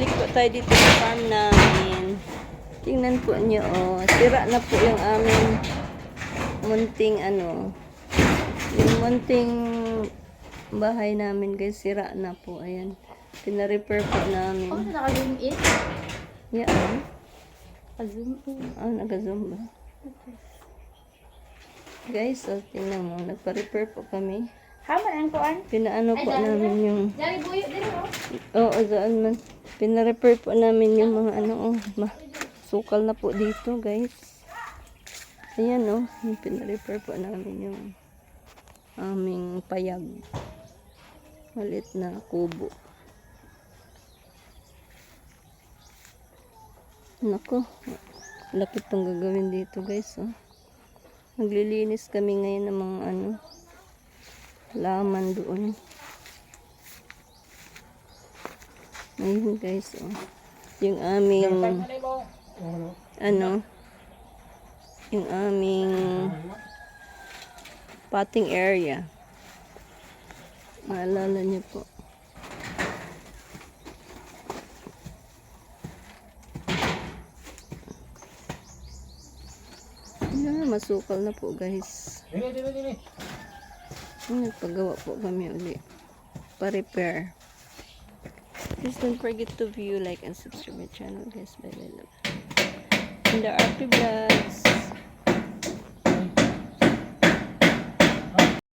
balik po tayo dito sa farm namin. Tingnan po niyo, oh. Sira na po yung aming munting ano. Yung munting bahay namin guys, sira na po. Ayan. Pina-repair po Oh, namin. naka-zoom in? Yeah, ah. Naka-zoom in. Ah, nag-zoom ba? Guys, so tingnan mo, nagpa-repair po kami. Haman ang kuan? Pinaano po namin na. yung Dari buyo, dari oh. Oo, saan man. Pina-repair po namin yung mga ano, oh, sukal na po dito, guys. Ayan, oh. Pina-repair po namin yung aming payag. Malit na kubo. Nako, laki pang gagawin dito, guys, oh. Naglilinis kami ngayon ng mga ano, laman doon. Ayun guys, oh. Yung aming ano yung aming potting area. Maalala niyo po. Yeah, masukal na po guys. Dili, dili, dili. Nagpagawa po kami uli. Pa-repair. Please don't forget to view, like, and subscribe my channel, guys. Bye, bye, love. And the RP Vlogs.